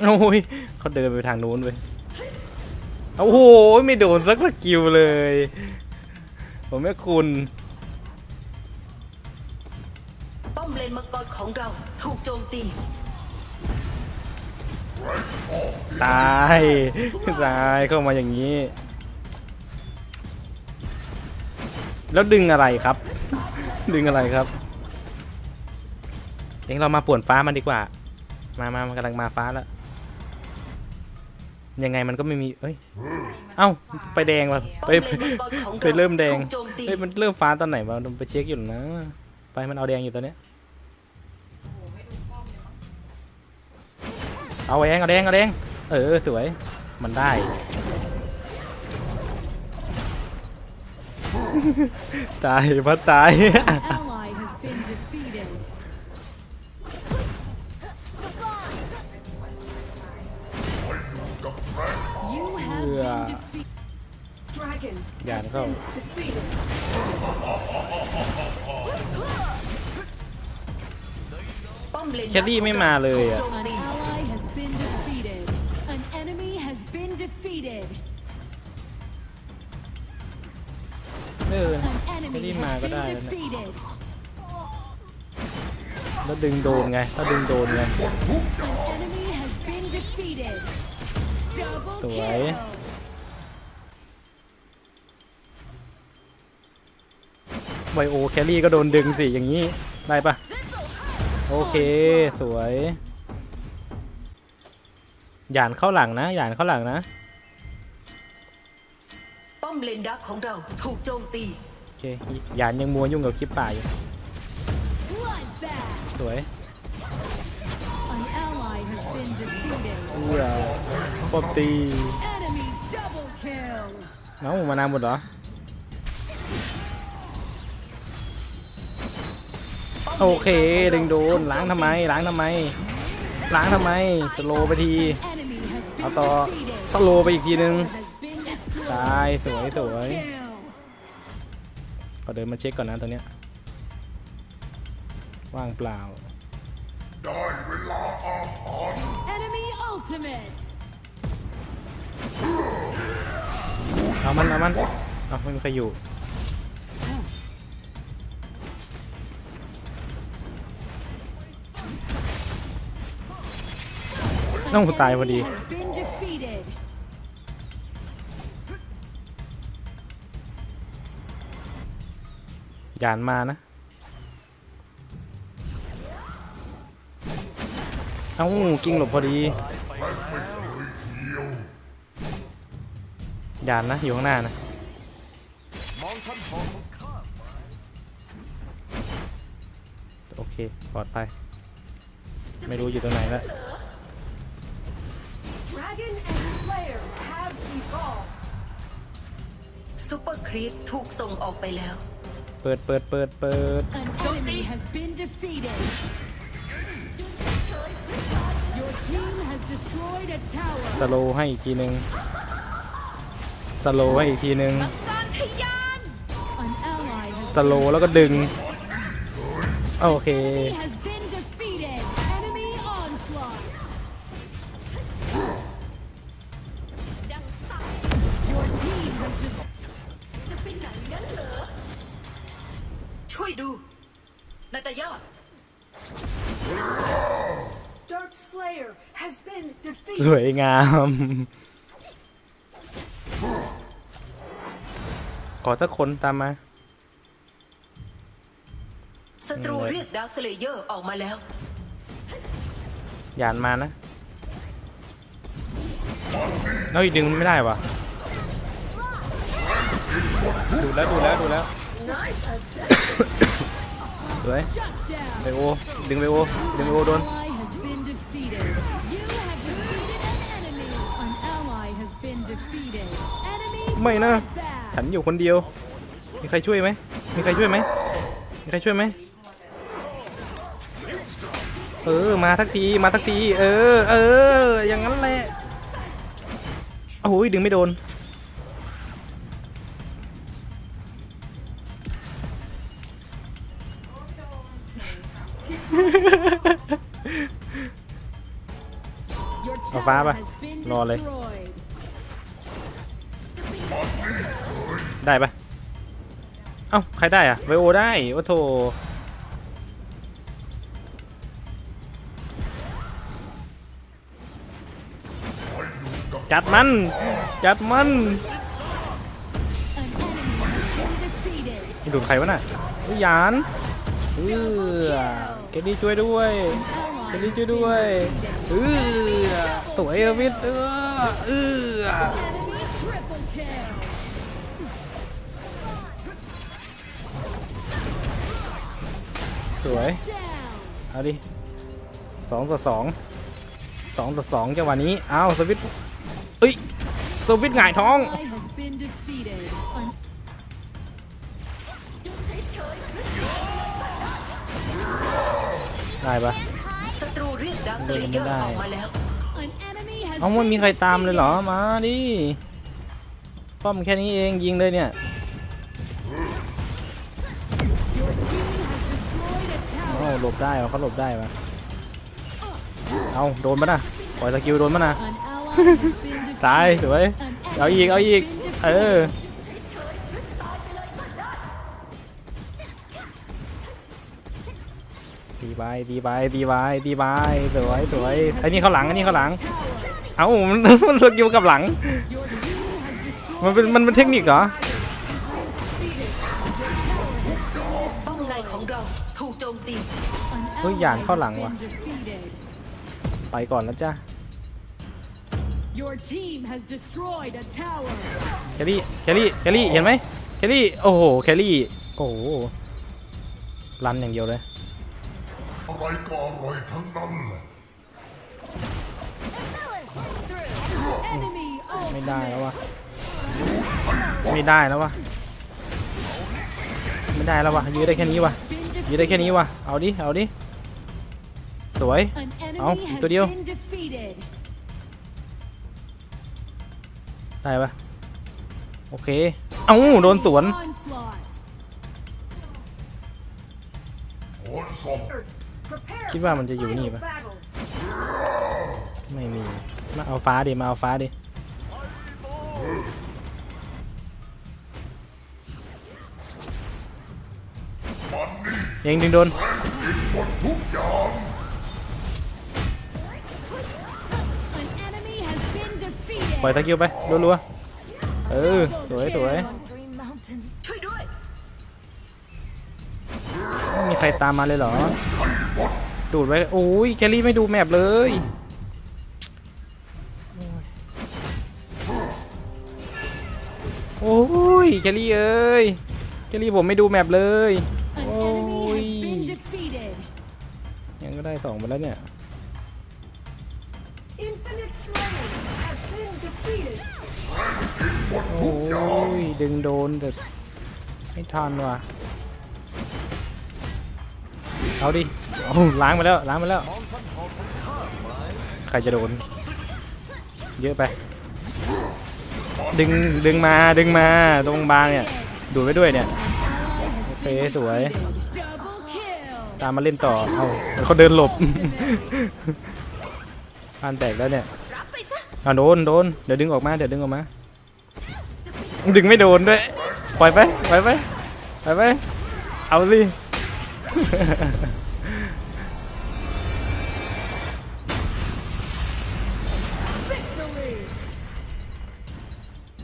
โอ้ยเขาเดินไปทางนู้นไปโอ้โหไม่โดนสักสกิลเลย ผมแม่คุณป้อมเลนมังกรของเราถูกโจมตีตายตายเข้ามาอย่างนี้ แล้วดึงอะไรครับ ดึงอะไรครับเองเรามาป่วนฟ้ามันดีกว่า มามามันกำลังมาฟ้าแล้ว ยังไงมันก็ไม่มีเอ้ย เอ้า ไปแดงว่ะไปไปไปเริ่มแดงถูกโจมตีเฮ้ยมันเริ่มฟ้าตอนไหนวะไปเช็คอยู่นะ ไปมันเอาแดงอยู่ตอนเนี้ย เอาแดงเอาแดงเอาแดง เออสวย มันได้ ตายพัดตาย เข้า defeated ป้อมเลนแครี่ไม่มาเลยอะถูกโจม An ตี ally has been defeated. An enemy has been defeated. เออ An แค enemy รี่มา has ก็ได้ been แล้วเนี่ย defeated. แล้วดึงโดนไง ถ้าดึงโดนไง An enemy has been defeated. Double สวย kill. ไวโอแครี่ก็โดนดึงสิอย่างนี้ ได้ปะโอเค สวยหยานเข้าหลังนะหยานเข้าหลังนะป้อมเลนดักของเราถูกโจมตีโอเคหยานยังมัวยุ่งกับคลิปป่าอยู่ Bloodbath. สวย An ally has been defeated. เอื้อปอบตี Enemy double kill. น้องมานานหมดเหรอ โอเคดึงโดนล้างทำไมล้างทำไม ล้างทำไมสโลว์ไปที Enemy has เอา been ต่อ defeated. สโลว์ไปอีกทีนึง Has been destroyed. ตายสวยสวย Kill. ขอเดินมาเช็คก่อนนะตัวเนี้ยว่างเปล่า Enemy ultimate. เอามันเอามันเอาไม่มีใครอยู่ น้องตายพอดี ยานมานะ เอ้ากิ้งหลบพอดี ยานนะ อยู่ข้างหน้านะโอเคปลอดภัยไม่รู้อยู่ตรงไหนแล้ว Dragon and Slayer have evolved ซูเปอร์ครีปถูกส่งออกไปแล้ว เปิดเปิดเปิดเปิด An enemy has been defeated. Your team has destroyed a tower. สโลว์ให้อีกทีหนึ่งสโลว์ให้อีกทีหนึ่ง An ally has สโลว์แล้วก็ดึง โอเค enemy has been Slayer has been ส defeated. วยงาม ขอสักคนตามมา ศัตรูเรียกดาวสเลเยอร์ออกมาแล้วยานมานะเฮ้ยดึงไม่ได้วะดูแล้วดูแล้วดูแล้วสวย shut down. ไปโอ ดึงไปโอ ดึงไปโอโดน ไม่นะ ฉันอยู่คนเดียว มีใครช่วยไหม มีใครช่วยไหม มีใครช่วยไหม เออ มาทักที มาทักที เออ เออ อย่างนั้นแหละ โอ้ยดึงไม่โดน เอาฟ้า tower ปะรอเลย ได้ปะเอ้าใครได้อะไวโอได้วะโถจัดมัน จัดมัน An enemy has been defeated. นี่ดูใครวะน่ะอุยานเออเกดดี้ช่วยด้วยเกดดี้ช่วยด้วยเออสวยเออวิทเออเออ สวย เอาดิสองต่อสองสองต่อสองจังหวะนี้ เอาสวิตเอ้ยสวิตหงายท้อง ได้ปะศัตรูเรียกดักเลเยอร์ออกมาแล้วเอามันมีใครตามเลยเหรอ มาดิป้อมแค่นี้เองยิงเลยเนี่ย หลบได้วะเขาหลบได้ปะเอาโดนปะน่ะปล่อยสกิลโดนปะน่ะ An ally has been defeated. ตายสวย An เอาอีก enemy เอา has อีก been เออ defeated. ดีบายดีบายดีบายดีบายสวยสวยไอ้นี่เขาหลังไอ้นี่เขาหลัง Tower. เอ้ามันมันสกิลกับหลัง Your team has destroyed มันเป็นมันเป็นเทคนิคเหรอป้อมในของเราถูกโจมตี An เฮ้ย ally หยานเข้าหลัง has ว่ะ been defeated. ไปก่อนแล้วจ้า Your team has destroyed a tower. แคลรี่แคลรี่แคลรี่เห็นไหมแคลรี่โอ้โหแคลรี่โอ้โหรันอย่างเดียวเลยอะไรก็อร่อยทั้งนั้นแหละ Enemy ไม่ได้แล้ว ultimate. วะไม่ได้แล้ววะไม่ได้แล้ววะยื้อได้แค่นี้วะ Been ยื้อได้แค่นี้วะเอาดิเอาดิ สวย An enemy Áo, has tôi điêu. been defeated. ได้ปะโอเค เอ้าโดนสวน Onslaught. โอนศพ Prepare คิดว่ามันจะอยู่นี่ final ปะ battle. ไม่มี มาเอาฟ้าดิ มาเอาฟ้าดิเองดึงโดน ปล่อยสกิลไปรัวๆเออสวยสวย Dream Mountain ช่วยด้วยไม่มีใครตามมาเลยเหรอ ดูดไว้โอ้ยแคลรี่ไม่ดูแมปเลยโอ้ยแคลรี่เอ้ยแคลรี่ผมไม่ดูแมปเลย An enemy Ôi. has been defeated. ยังก็ได้สองไปแล้วเนี่ย Infinite Slayer has been defeated. โอ้ยดึงโดนแต่ไม่ทันว่ะเอาดิเอาล้างมาแล้วล้างมาแล้วใครจะโดน เยอะไป ดึงดึงมาดึงมาตรงบางเนี่ย ดูดไว้ด้วยเนี่ยโอเคสวย Double kill. ตามมาเล่นต่อ เอาเขาเดินหลบ พานแตกแล้วเนี่ยรับไปซะอะโดนโดนเดี๋ยวดึงออกมาเดี๋ยวดึงออกมา ดึงไม่โดนด้วยปล่อยไปปล่อยไปปล่อยไปเอาสิ